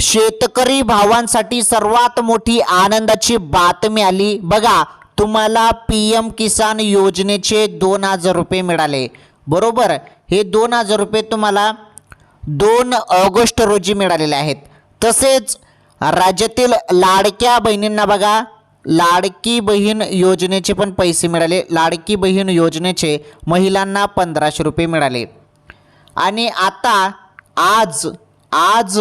शेतकरी भावांसाठी सर्वात मोठी आनंदाची बातमी आली. बघा तुम्हाला पी एम किसान योजनेचे दोन हजार रुपये मिळाले. बरोबर? हे दोन हजार रुपये तुम्हाला दोन ऑगस्ट रोजी मिळालेले आहेत. तसेच राज्यातील लाडक्या बहिणींना बघा लाडकी बहीण योजनेचे पण पैसे मिळाले. लाडकी बहीण योजनेचे महिलांना पंधराशे रुपये मिळाले. आणि आता आज आज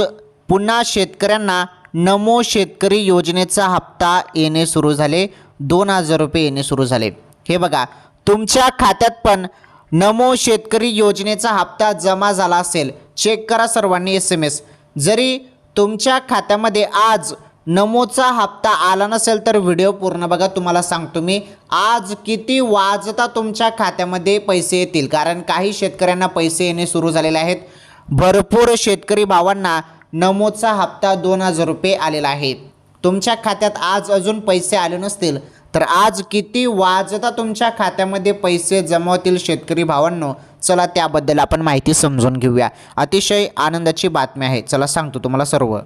पुन्हा शेतकऱ्यांना नमो शेतकरी योजनेचा हप्ता येणे सुरू झाले. दोन हजार रुपये येणे सुरू झाले. हे बघा तुमच्या खात्यात पण नमो शेतकरी योजनेचा हप्ता जमा झाला असेल. चेक करा सर्वांनी एस एम एस जरी तुमच्या खात्यामध्ये आज नमोचा हप्ता आला नसेल तर व्हिडिओ पूर्ण बघा तुम्हाला सांगतो मी. आज किती वाजता तुमच्या खात्यामध्ये पैसे येतील? कारण काही शेतकऱ्यांना पैसे येणे सुरू झालेले आहेत. भरपूर शेतकरी भावांना नमोचा हप्ता दोन हजार रुपये आलेला आहे. तुमच्या खात्यात आज अजून पैसे आले नसतील तर आज किती वाजता तुमच्या खात्यामध्ये पैसे जमा होतील शेतकरी भावांनो? चला त्याबद्दल आपण माहिती समजून घेऊया. अतिशय आनंदाची बातमी आहे. चला सांगतो तुम्हाला सर्व.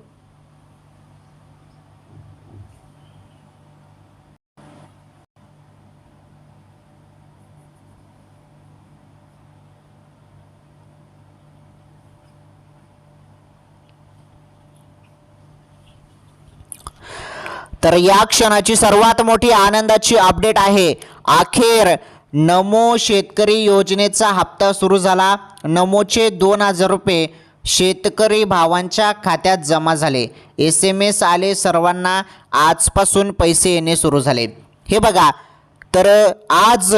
तर या क्षणाची सर्वात मोठी आनंदाची अपडेट आहे. अखेर नमो शेतकरी योजनेचा हप्ता सुरू झाला. नमोचे दोन हजार रुपये शेतकरी भावांच्या खात्यात जमा झाले. एस एम एस आले सर्वांना आजपासून पैसे येणे सुरू झाले. हे बघा तर आज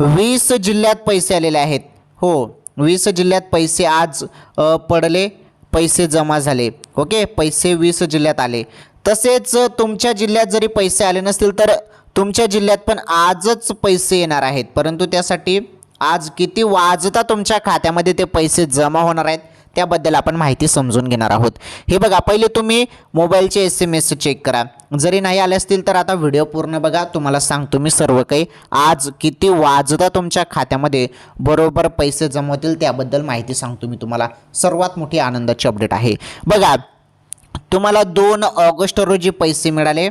वीस जिल्ह्यात पैसे आलेले आहेत. हो वीस जिल्ह्यात पैसे आज पडले पैसे जमा झाले. ओके पैसे वीस जिल्ह्यात आले. तसेच तुमच्या जिल्ह्यात जरी पैसे आले नसतील तर तुमच्या जिल्ह्यात पण आजच पैसे येणार आहेत. परंतु त्यासाठी आज किती वाजता तुमच्या खात्यामध्ये ते पैसे जमा होणार आहेत त्याबद्दल आपण माहिती समजून घेणार आहोत. हे बघा पहिले तुम्ही मोबाईलचे एस एम एस चेक करा. जरी नाही आले असतील तर आता व्हिडिओ पूर्ण बघा. तुम्हाला सांगतो मी सर्व काही. आज किती वाजता तुमच्या खात्यामध्ये बरोबर पैसे जमा होतील त्याबद्दल माहिती सांगतो मी तुम्हाला. सर्वात मोठी आनंदाची अपडेट आहे. बघा तुम्हाला दोन ऑगस्ट रोजी पैसे मिळाले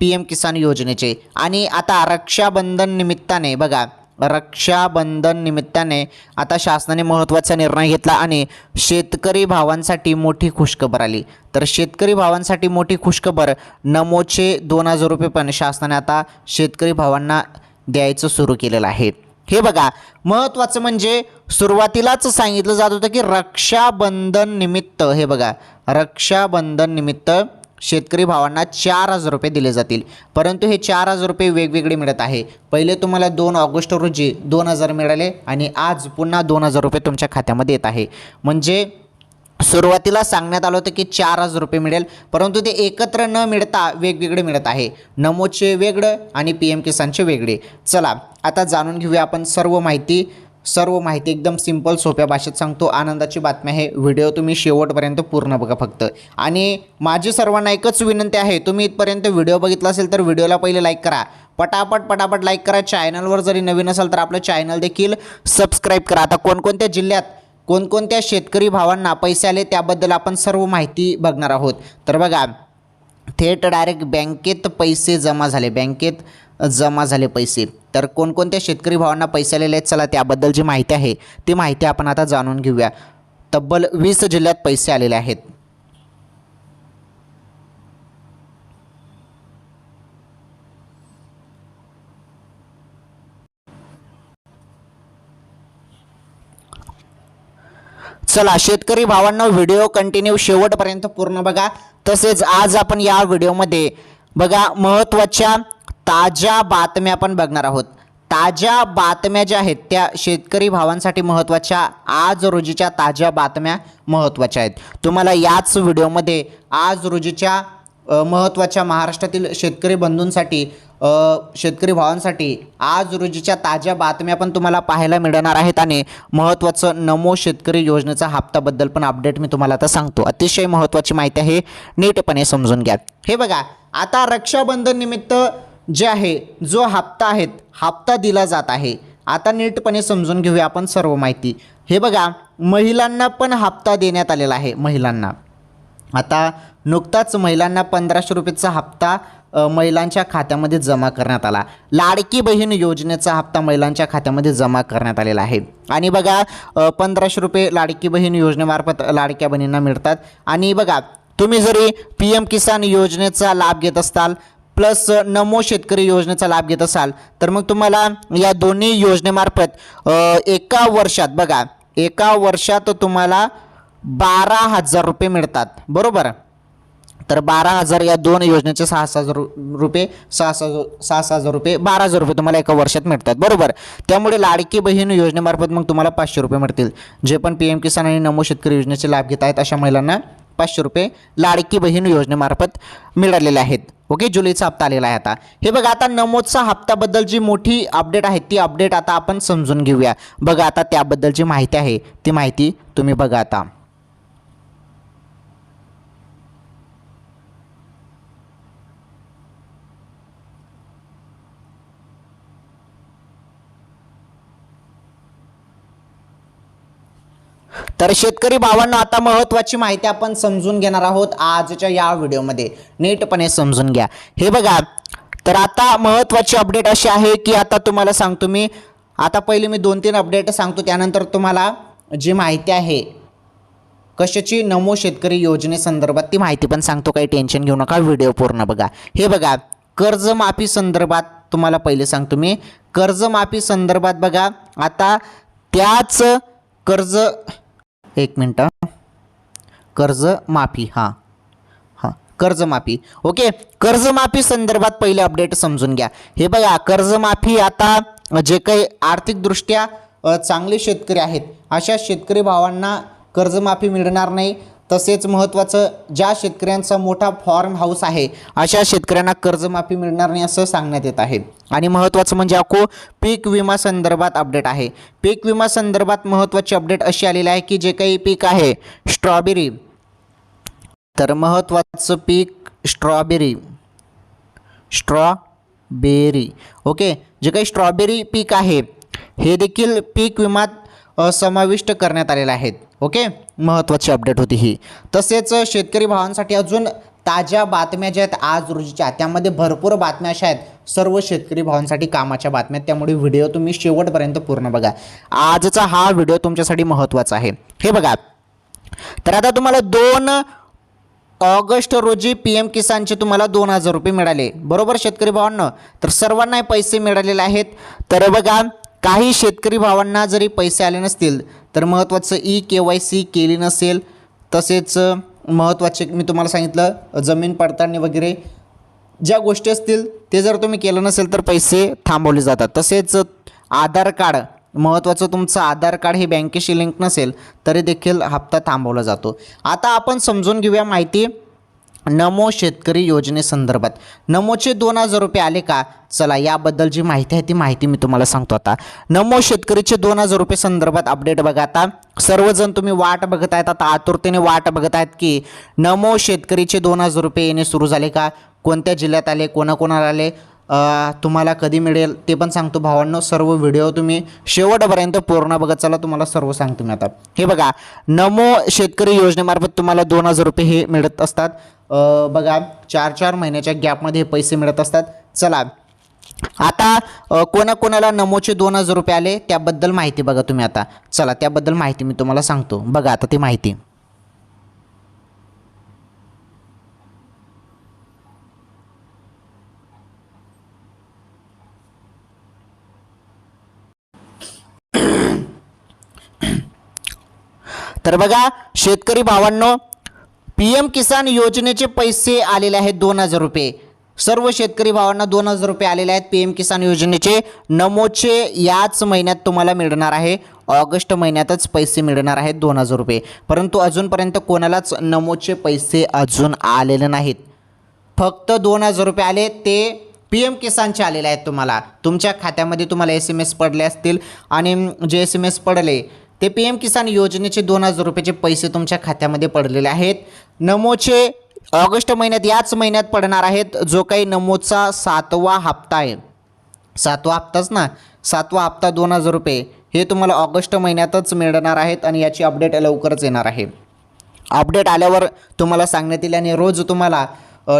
पी एम किसान योजनेचे. आणि आता रक्षाबंधन निमित्ताने बघा रक्षाबंधन निमित्ताने आता शासनाने महत्त्वाचा निर्णय घेतला आणि शेतकरी भावांसाठी मोठी खुशखबर आली. तर शेतकरी भावांसाठी मोठी खुशखबर नमोचे दोन हजार रुपये पण शासनाने आता शेतकरी भावांना द्यायचं सुरू केलेलं आहे. हे बघा महत्त्वाचं म्हणजे सुरुवातीलाच सांगितलं जात होतं की रक्षाबंधन निमित्त हे बघा रक्षाबंधन निमित्त शेतकरी भावांना चार हजार रुपये दिले जातील. परंतु हे चार हजार रुपये वेगवेगळे मिळत आहे. पहिले तुम्हाला दोन ऑगस्ट रोजी दोन हजार मिळाले आणि आज पुन्हा दोन हजार रुपये तुमच्या खात्यामध्ये येत आहे. म्हणजे सुरुवातीला सांगण्यात आलं होतं की चार हजार रुपये मिळेल परंतु ते एकत्र न मिळता वेगवेगळे मिळत आहे. नमोचे वेगळं आणि पी एम किसानचे वेगळे. चला आता जाणून घेऊया आपण सर्व माहिती. सर्व माहिती एकदम सिंपल सोप्या भाषेत सांगतो. आनंदाची बातमी आहे. व्हिडिओ तुम्ही शेवटपर्यंत पूर्ण बघा फक्त. आणि माझी सर्वांना एकच विनंती आहे तुम्ही इथपर्यंत व्हिडिओ बघितला असेल तर व्हिडिओला पहिले लाईक करा. पटापट पटापट लाईक करा. चॅनलवर जरी नवीन असाल तर आपलं चॅनल देखील सबस्क्राईब करा. आता कोणकोणत्या जिल्ह्यात कोणकोणत्या शेतकरी भावांना पैसे आले त्याबद्दल आपण सर्व माहिती बघणार आहोत. तर बघा थेट डायरेक्ट बँकेत पैसे जमा झाले बँकेत जमा झाले पैसे. तर कोणकोणत्या शेतकरी भावांना पैसे आलेले आहेत चला त्याबद्दल जी माहिती आहे ती माहिती आपण आता जाणून घेऊया. तब्बल वीस जिल्ह्यात पैसे आलेले आहेत. चला शेतकरी भावांना व्हिडिओ कंटिन्यू शेवटपर्यंत पूर्ण बघा. तसेच आज आपण या व्हिडिओमध्ये बघा महत्त्वाच्या ताज्या बातम्या आपण बघणार आहोत. ताज्या बातम्या ज्या आहेत त्या शेतकरी भावांसाठी महत्त्वाच्या आज रोजीच्या ताज्या बातम्या महत्त्वाच्या आहेत. तुम्हाला याच व्हिडिओमध्ये आज रोजीच्या महत्त्वाच्या महाराष्ट्रातील शेतकरी बंधूंसाठी शेतकरी भावांसाठी आज रोजीच्या ताज्या बातम्या पण तुम्हाला पाहायला मिळणार आहेत आणि महत्त्वाचं नमो शेतकरी योजनेचा हप्ताबद्दल पण अपडेट मी तुम्हाला आता सांगतो. अतिशय महत्त्वाची माहिती आहे नीटपणे समजून घ्या. हे बघा आता रक्षाबंधन निमित्त जे आहे जो हप्ता आहेत हप्ता दिला जात आहे. आता नीटपणे समजून घेऊया आपण सर्व माहिती. हे बघा महिलांना पण हप्ता देण्यात आलेला आहे महिलांना. आता नुकताच महिलांना पंधराशे रुपयेचा हप्ता महिलांच्या खात्यामध्ये जमा करण्यात आला. लाडकी बहीण योजनेचा हप्ता महिलांच्या खात्यामध्ये जमा करण्यात आलेला आहे. आणि बघा पंधराशे रुपये लाडकी बहीण योजनेमार्फत लाडक्या बहिणींना मिळतात. आणि बघा तुम्ही जरी पी एम किसान योजनेचा लाभ घेत असताल प्लस नमो शेतकरी योजनेचा लाभ घेत असाल तर मग तुम्हाला या दोन्ही योजनेमार्फत एका वर्षात बघा एका वर्षात तुम्हाला बारा हजार रुपये मिळतात. बरोबर? तर बारा हजार या दोन योजनेचे सहा हजार रु- रुपये सहा सहा सहा हजार रुपये बारा हजार रुपये तुम्हाला एका वर्षात मिळतात. बरोबर? त्यामुळे लाडकी बहीण योजनेमार्फत मग तुम्हाला पाचशे रुपये मिळतील. जे पण पी एम किसान आणि नमो शेतकरी योजनेचे लाभ घेत आहेत अशा महिलांना पाचशे रुपये लाडकी बहीण योजनेमार्फत मिळालेले आहेत. ओके? जुलैचा हप्ता आलेला आहे आता. हे बघा आता नमोदचा हप्त्याबद्दल जी मोठी अपडेट आहे ती अपडेट आता आपण समजून घेऊया. बघा आता त्याबद्दल जी माहिती आहे ती माहिती तुम्ही बघा आता. तर शेतकरी भावांना आता महत्त्वाची माहिती आपण समजून घेणार आहोत आजच्या या व्हिडिओमध्ये. नीटपणे समजून घ्या. हे बघा तर आता महत्त्वाची अपडेट अशी आहे की आता तुम्हाला सांगतो मी आता पहिले मी दोन तीन अपडेट सांगतो त्यानंतर तुम्हाला जी माहिती आहे कशाची नमो शेतकरी योजनेसंदर्भात ती माहिती पण सांगतो काही टेन्शन घेऊ नका व्हिडिओ पूर्ण बघा. हे बघा कर्जमाफी संदर्भात तुम्हाला पहिले सांगतो मी कर्जमाफी संदर्भात बघा आता त्याच कर्ज एक मिनटं. कर्जमाफी हां. हां कर्जमाफी ओके कर्जमाफी संदर्भात पहिले अपडेट समजून घ्या. हे बघा कर्जमाफी आता जे काही आर्थिकदृष्ट्या चांगले शेतकरी आहेत अशा शेतकरी भावांना कर्जमाफी मिळणार नाही. तसेच महत्त्वाचं ज्या शेतकऱ्यांचा मोठा फॉर्म हाऊस आहे अशा शेतकऱ्यांना कर्जमाफी मिळणार नाही असं सांगण्यात येत आहे. आणि महत्त्वाचं म्हणजे अको पीक विमा संदर्भात अपडेट आहे. पीक विमा संदर्भात महत्त्वाची अपडेट अशी आलेली आहे की जे काही पीक आहे स्ट्रॉबेरी तर महत्त्वाचं पीक स्ट्रॉबेरी स्ट्रॉबेरी ओके जे काही स्ट्रॉबेरी पीक आहे हे देखील पीक विमात समाविष्ट करण्यात आलेले आहेत ओके? महत्त्वाची अपडेट होती ही. तसेच शेतकरी भावांसाठी अजून ताज्या बातम्या ज्या आहेत आज रोजीच्या त्यामध्ये भरपूर बातम्या अशा आहेत. सर्व शेतकरी भावांसाठी कामाच्या बातम्या आहेत. त्यामुळे व्हिडिओ तुम्ही शेवटपर्यंत पूर्ण बघा. आजचा हा व्हिडिओ तुमच्यासाठी महत्त्वाचा आहे. हे बघा. तर आता तुम्हाला दोन ऑगस्ट रोजी पी एम किसानचे तुम्हाला दोन हजार रुपये मिळाले. बरोबर शेतकरी भावांना? तर सर्वांना पैसे मिळालेले आहेत. तर बघा काही शेतकरी भावांना जरी पैसे आले नसतील तर महत्त्वाचं ई के वाय सी केली नसेल तसेच महत्त्वाचे मी तुम्हाला सांगितलं जमीन पडताळणी वगैरे ज्या गोष्टी असतील ते जर तुम्ही केलं नसेल तर पैसे थांबवले जातात. तसेच आधार कार्ड महत्त्वाचं तुमचं आधार कार्ड हे बँकेशी लिंक नसेल तरी देखील हप्ता थांबवला जातो. आता आपण समजून घेऊया माहिती नमो शेतकरी योजनेसंदर्भात. नमोचे दोन हजार रुपये आले का? चला याबद्दल जी माहिती आहे ती माहिती मी तुम्हाला सांगतो आता. नमो शेतकरीचे दोन हजार रुपये संदर्भात अपडेट बघा आता. सर्वजण तुम्ही वाट बघत आहेत आता आतुरतेने वाट बघत आहेत की नमो शेतकरीचे दोन हजार रुपये येणे सुरू झाले का? कोणत्या जिल्ह्यात आले कोणाकोणाला आले? तुम्हाला कधी मिळेल ते पण सांगतो भावांनो. सर्व व्हिडिओ तुम्ही शेवटपर्यंत पूर्ण बघत चला तुम्हाला सर्व सांगतो मी आता. हे बघा नमो शेतकरी योजनेमार्फत तुम्हाला दोन हजार रुपये हे मिळत असतात. बघा चार चार महिन्याच्या गॅपमध्ये हे पैसे मिळत असतात. चला. आता कोणाकोणाला नमोचे दोन हजार रुपये आले त्याबद्दल माहिती बघा तुम्ही आता. चला त्याबद्दल माहिती मी तुम्हाला सांगतो. बघा आता ती माहिती. तर बघा शेतकरी भावांनो पी एम किसान योजनेचे पैसे आलेले आहेत दोन हजार रुपये. सर्व शेतकरी भावांना दोन हजार रुपये आलेले आहेत पी एम किसान योजनेचे. नमोचे याच महिन्यात तुम्हाला मिळणार आहे. ऑगस्ट महिन्यातच पैसे मिळणार आहेत दोन हजार रुपये. परंतु अजूनपर्यंत कोणालाच नमोचे पैसे अजून आलेले नाहीत. फक्त दोन हजार रुपये आले ते पी एम किसानचे आलेले आहेत तुम्हाला. तुमच्या खात्यामध्ये तुम्हाला एस एम एस पडले असतील आणि जे एस एम एस पडले ते पी एम किसान योजनेचे दोन हजार रुपयाचे पैसे तुमच्या खात्यामध्ये पडलेले आहेत. नमोचे ऑगस्ट महिन्यात याच महिन्यात पडणार आहेत. जो काही नमोचा सातवा हप्ता आहे. सातवा हप्ताच ना? सातवा हप्ता दोन हजार रुपये. हे तुम्हाला ऑगस्ट महिन्यातच मिळणार आहेत आणि याची अपडेट लवकरच येणार आहे. अपडेट आल्यावर तुम्हाला सांगण्यात येईल आणि रोज तुम्हाला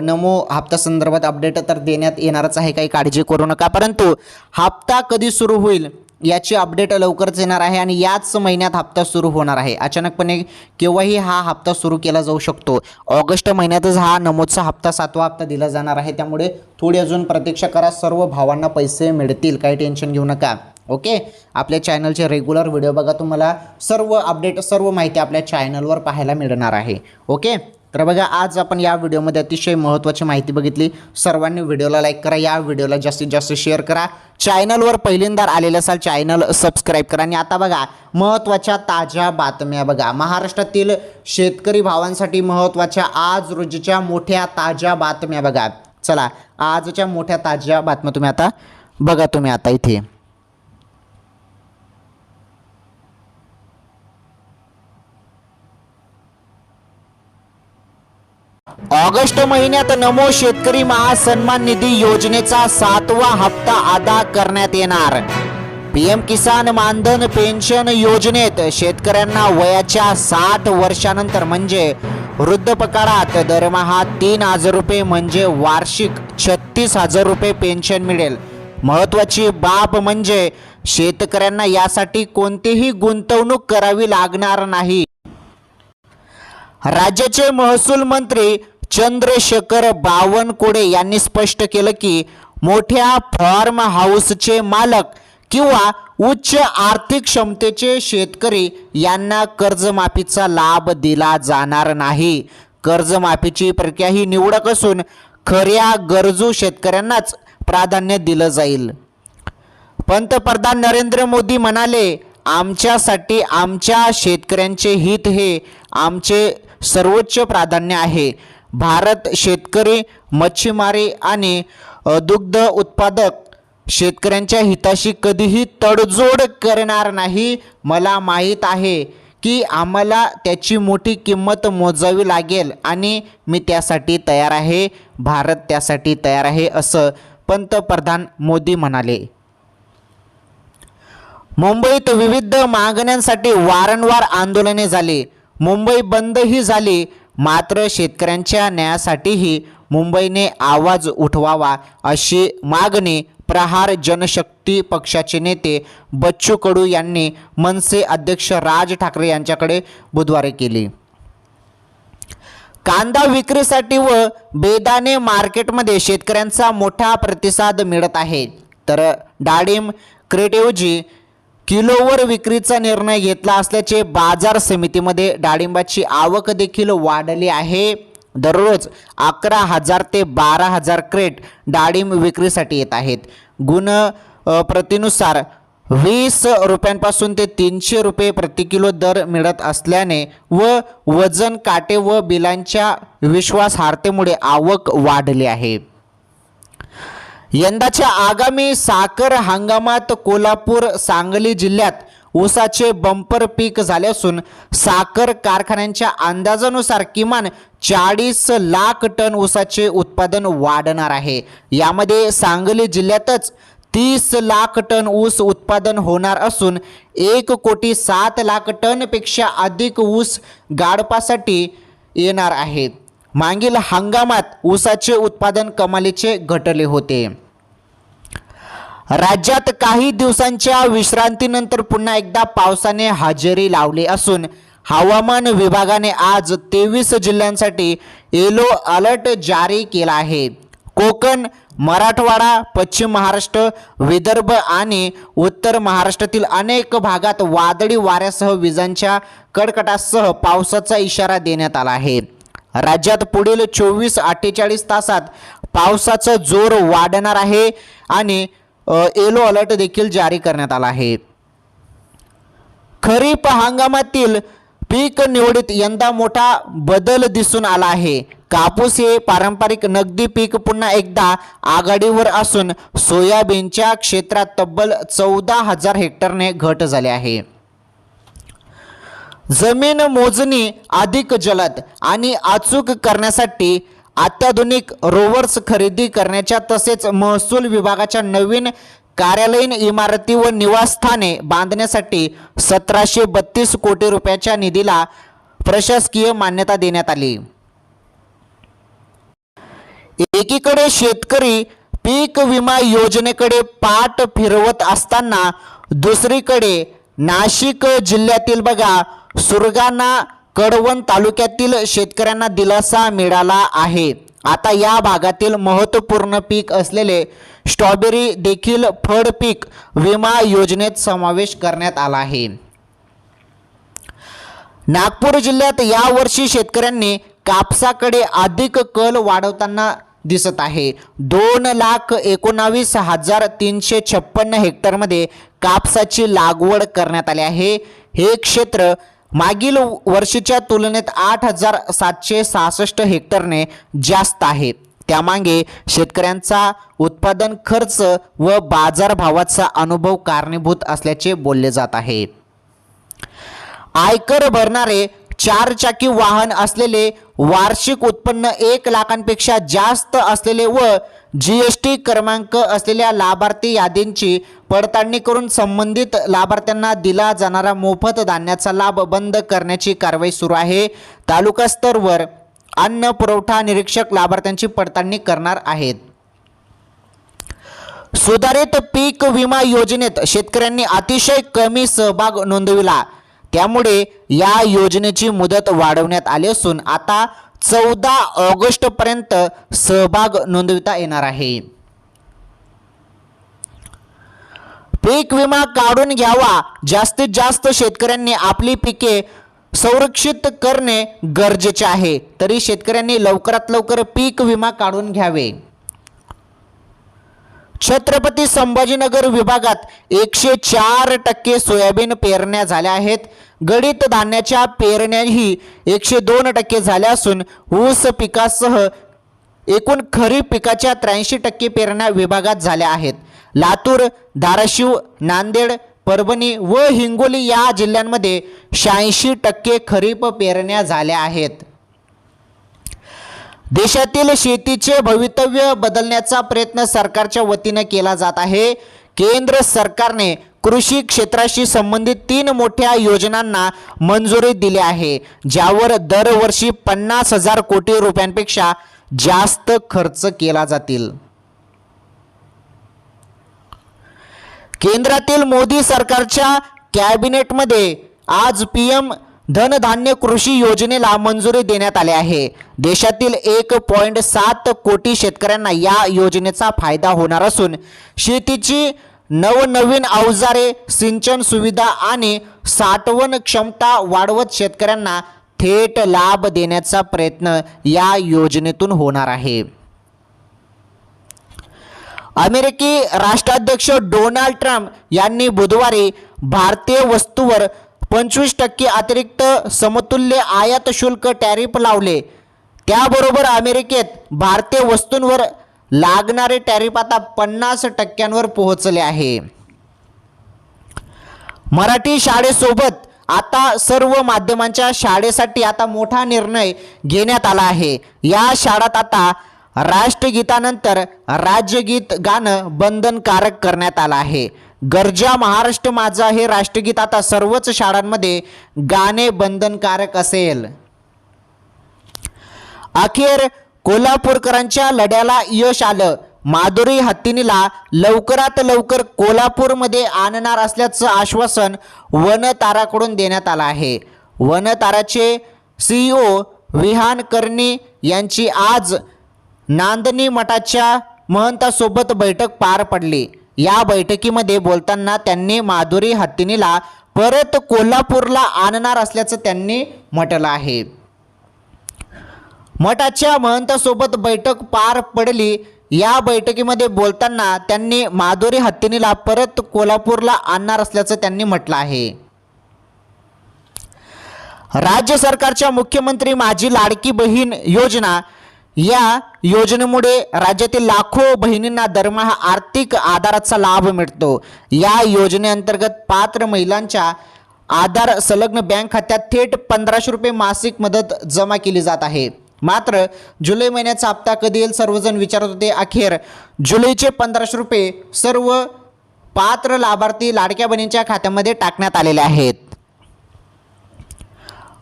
नमो हप्ता संदर्भात अपडेट तर देण्यात येणारच आहे. काही काळजी करू नका. परंतु हप्ता कधी सुरू होईल? याची अपडेट लवकरच येणार आहे आणि याच महिन्यात हप्ता सुरू होणार आहे. अचानकपणे केव्हाही हा हप्ता सुरू केला जाऊ शकतो. ऑगस्ट महिन्यातच हा नमोदचा हप्ता सातवा हप्ता दिला जाणार आहे. त्यामुळे थोडी अजून प्रतीक्षा करा. सर्व भावांना पैसे मिळतील. काही टेन्शन घेऊ नका. ओके? आपल्या चॅनलचे रेग्युलर व्हिडिओ बघा. तुम्हाला सर्व अपडेट सर्व माहिती आपल्या चॅनलवर पाहायला मिळणार आहे. ओके? तर बघा आज आपण या व्हिडिओमध्ये अतिशय महत्त्वाची माहिती बघितली. सर्वांनी व्हिडिओला लाईक करा या व्हिडिओला जास्तीत जास्त शेअर करा. चॅनलवर पहिल्यांदा आलेलं असाल चॅनल सबस्क्राईब करा. आणि आता बघा महत्त्वाच्या ताज्या बातम्या बघा. महाराष्ट्रातील शेतकरी भावांसाठी महत्त्वाच्या आज रोजीच्या मोठ्या ताज्या बातम्या बघा. चला आजच्या मोठ्या ताज्या बातम्या तुम्ही आता बघा तुम्ही आता इथे. ऑगस्ट महिन्यात नमो शेतकरी महासन्मान निधी योजनेचा सातवा हप्ता अदा करण्यात येणार. पीएम किसान मानधन पेन्शन योजनेत शेतकऱ्यांना वयाच्या साठ वर्षानंतर म्हणजे वृद्धपकाळात दरमहा तीन हजार रुपये म्हणजे वार्षिक छत्तीस हजार रुपये पेन्शन मिळेल. महत्त्वाची बाब म्हणजे शेतकऱ्यांना यासाठी कोणतीही गुंतवणूक करावी लागणार नाही. राज्याचे महसूल मंत्री चंद्रशेखर बावनकुळे यांनी स्पष्ट केलं की मोठ्या फार्म हाऊसचे मालक किंवा उच्च आर्थिक क्षमतेचे शेतकरी यांना कर्जमाफीचा लाभ दिला जाणार नाही. कर्जमाफीची प्रक्रिया ही निवडक असून खऱ्या गरजू शेतकऱ्यांनाच प्राधान्य दिलं जाईल. पंतप्रधान नरेंद्र मोदी म्हणाले आमच्यासाठी आमच्या शेतकऱ्यांचे हित हे आमचे सर्वोच्च प्राधान्य आहे. भारत शेतकरी मच्छीमारी आणि दुग्ध उत्पादक शेतकऱ्यांच्या हिताशी कधीही तडजोड करणार नाही मला माहीत आहे की आम्हाला त्याची मोठी किंमत मोजावी लागेल आणि मी त्यासाठी तयार आहे भारत त्यासाठी तयार आहे असं पंतप्रधान मोदी म्हणाले. मुंबईत विविध मागण्यांसाठी वारंवार आंदोलने झाली. मुंबई बंदही झाली. मात्र शेतकऱ्यांच्या न्यायासाठीही मुंबईने आवाज उठवावा अशी मागणी प्रहार जनशक्ती पक्षाचे नेते बच्चू कडू यांनी मनसे अध्यक्ष राज ठाकरे यांच्याकडे बुधवारी केली. कांदा विक्रीसाठी व बेदाणे मार्केटमध्ये शेतकऱ्यांचा मोठा प्रतिसाद मिळत आहे. तर डाळिंब क्रेटऐवजी किलोवर विक्रीचा निर्णय घेतला असल्याचे बाजार समितीमध्ये डाळिंबाची आवक देखील वाढली आहे. दररोज अकरा हजार ते बारा हजार क्रेट डाळिंब विक्रीसाठी येत आहेत. गुण प्रतीनुसार प्रतिनुसार वीस रुपयांपासून ते तीनशे रुपये प्रति किलो दर मिळत असल्याने व वजन काटे व बिलांच्या विश्वासार्हतेमुळे आवक वाढली आहे. यंदाच्या आगामी साखर हंगामात कोल्हापूर सांगली जिल्ह्यात ऊसाचे बंपर पीक झाले असून साखर कारखान्यांच्या अंदाजानुसार किमान चाळीस लाख टन ऊसाचे उत्पादन वाढणार आहे. यामध्ये सांगली जिल्ह्यातच तीस लाख टन ऊस उत्पादन होणार असून एक कोटी सात लाख टनपेक्षा अधिक ऊस गाडपासाठी येणार आहेत. मागील हंगामात ऊसाचे उत्पादन कमालीचे घटले होते. राज्यात काही दिवसांच्या विश्रांतीनंतर पुन्हा एकदा पावसाने हजेरी लावली असून हवामान विभागाने आज तेवीस जिल्ह्यांसाठी येलो अलर्ट जारी केला आहे. कोकण मराठवाडा पश्चिम महाराष्ट्र विदर्भ आणि उत्तर महाराष्ट्रातील अनेक भागात वादळी वाऱ्यासह विजांच्या कडकडासह पावसाचा इशारा देण्यात आला आहे. राज्यात पुढील चोवीस अठ्ठेचाळीस तासात पावसाचा जोर वाढणार आहे आणि येलो अलर्ट देखील जारी करण्यात आला आहे. खरीप हंगामातील पीक निवडीत यंदा मोठा बदल दिसून आला आहे. कापूस हे पारंपरिक नगदी पीक पुन्हा एकदा आघाडीवर असून सोयाबीनच्या क्षेत्रात तब्बल चौदा हजार हेक्टरने घट झाली आहे. जमीन मोजणी अधिक जलद आणि अचूक करण्यासाठी अत्याधुनिक रोवर्स खरेदी करण्याच्या तसेच महसूल विभागाच्या नवीन कार्यालयीन इमारती व निवासस्थाने बांधण्यासाठी सतराशे बत्तीस कोटी रुपयाच्या निधीला प्रशासकीय मान्यता देण्यात आली. एकीकडे शेतकरी पीक विमा योजनेकडे पाठ फिरवत असताना दुसरीकडे नाशिक जिल्ह्यातील बघा सुरगाणा कडवण तालुक्यातील शेतकऱ्यांना दिलासा मिळाला आहे. आता या भागातील महत्त्वपूर्ण पीक असलेले स्ट्रॉबेरी देखील फळ पीक विमा योजनेत समावेश करण्यात आला आहे. नागपूर जिल्ह्यात यावर्षी शेतकऱ्यांनी कापसाकडे अधिक कल वाढवताना दिसत आहे. दोन लाख एकोणावीस हजार तीनशे छप्पन्न हेक्टरमध्ये कापसाची लागवड करण्यात आली आहे. हे क्षेत्र मागील वर्षीच्या तुलनेत आठ हजार सातशे सहासष्ट हेक्टरने जास्त आहे. त्यामागे शेतकऱ्यांचा उत्पादन खर्च व बाजारभावाचा अनुभव कारणीभूत असल्याचे बोलले जात आहे. आयकर भरणारे चार चाकी वाहन असलेले वार्षिक उत्पन्न एक लाखांपेक्षा जास्त असलेले व जी एस टी क्रमांक असलेल्या लाभार्थी यादींची पडताळणी करून संबंधित लाभार्थ्यांना दिला जाणारा मोफत धान्याचा लाभ बंद करण्याची कारवाई सुरू आहे. तालुका स्तरवर अन्न पुरवठा निरीक्षक लाभार्थ्यांची पडताळणी करणार आहेत. सुधारित पीक विमा योजनेत शेतकऱ्यांनी अतिशय कमी सहभाग नोंदविला. त्यामुळे या योजनेची मुदत वाढवण्यात आली असून आता चौदा ऑगस्टपर्यंत सहभाग नोंदविता येणार आहे. पीक विमा काढून घ्यावा. जास्तीत जास्त शेतकऱ्यांनी आपली पिके संरक्षित करणे गरजेचे आहे. तरी शेतकऱ्यांनी लवकरात लवकर पीक विमा काढून घ्यावे. छत्रपती संभाजीनगर विभागात एकशे चार टक्के सोयाबीन पेरण्या झाल्या आहेत. गडीत धान्याच्या पेरण्याही एकशे दोन टक्के झाल्या असून ऊस पिकासह एकूण खरीप पिकाच्या त्र्याऐंशी टक्के पेरण्या विभागात झाल्या आहेत. लातूर धाराशिव नांदेड परभणी व हिंगोली या जिल्ह्यांमध्ये शहाऐंशी टक्के खरीप पेरण्या झाल्या आहेत. देशातील शेतीचे भवितव्य बदलण्याचा प्रयत्न सरकारच्या वतीनं केला जात आहे. केंद्र सरकारने कृषी क्षेत्राशी संबंधित तीन मोठ्या योजनांना मंजुरी दिली आहे ज्यावर दरवर्षी पन्नास हजार कोटी रुपयांपेक्षा जास्त खर्च केला जातील. केंद्रातील मोदी सरकारच्या कॅबिनेटमध्ये आज पी एम धनधान्य कृषी योजनेला मंजुरी देण्यात आली आहे. देशातील एक पॉईंट सात कोटी शेतकऱ्यांना या योजनेचा फायदा होणार असून शेतीची नवनवीन अवजारे सिंचन सुविधा आणि साठवण क्षमता वाढवत शेतकऱ्यांना थेट लाभ देण्याचा प्रयत्न या योजनेतून होणार आहे. अमेरिकी राष्ट्राध्यक्ष डोनाल्ड ट्रम्प यांनी बुधवारी भारतीय वस्तूवर पंचवीस टक्के अतिरिक्त समतुल्य आयात शुल्क टॅरिफ लावले. त्याबरोबर अमेरिकेत भारतीय वस्तूंवर लागणारे टॅरिफ आता पन्नास टक्क्यांवर पोहोचले आहे. मराठी शाळेसोबत आता सर्व माध्यमांच्या शाळेसाठी आता मोठा निर्णय घेण्यात आला आहे. या शाळात आता राष्ट्रगीतानंतर राज्यगीत गाणं बंधनकारक करण्यात आलं आहे. गरजा महाराष्ट्र माझा हे राष्ट्रगीत आता सर्वच शाळांमध्ये गाणे बंधनकारक असेल. अखेर कोल्हापूरकरांच्या लढ्याला यश आलं. माधुरी हत्तीनीला लवकरात लवकर कोल्हापूरमध्ये आणणार असल्याचं आश्वासन वनताराकडून देण्यात आलं आहे. वनताराचे सीईओ विहान कर्णी यांची आज नांदणी मठाच्या महंतासोबत बैठक पार पडली. या बैठकीमध्ये बोलताना त्यांनी माधुरी हत्तीनीला परत कोल्हापूरला आणणार असल्याचं त्यांनी म्हटलं आहे. मठाच्या महंतासोबत बैठक पार पडली. या बैठकीमध्ये बोलताना त्यांनी माधुरी हत्तीनीला परत कोल्हापूरला आणणार असल्याचं त्यांनी म्हटलं आहे. राज्य सरकारच्या मुख्यमंत्री माझी लाडकी बहीण योजना. या योजनेमुळे राज्यातील लाखो बहिणींना दरमहा आर्थिक आधाराचा लाभ मिळतो. या योजनेअंतर्गत पात्र महिलांच्या आधार संलग्न बँक खात्यात थेट पंधराशे रुपये मासिक मदत जमा केली जात आहे. मात्र जुलै महिन्याचा हप्ता कधी येईल सर्वजण विचारत होते. अखेर जुलैचे पंधराशे रुपये सर्व पात्र लाभार्थी लाडक्या बहिणींच्या खात्यामध्ये टाकण्यात आलेले आहेत.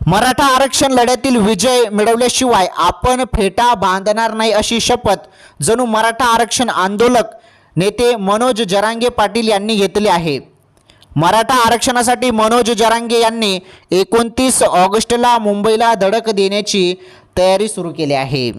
मराठा आरक्षण लढ्यातील विजय मिळवल्याशिवाय आपण फेटा बांधणार नाही अशी शपथ जणू मराठा आरक्षण आंदोलक नेते मनोज जरांगे पाटील यांनी घेतली आहे. मराठा आरक्षणासाठी मनोज जरांगे यांनी एकोणतीस ऑगस्टला मुंबईला धडक देण्याची तयारी सुरू केली आहे.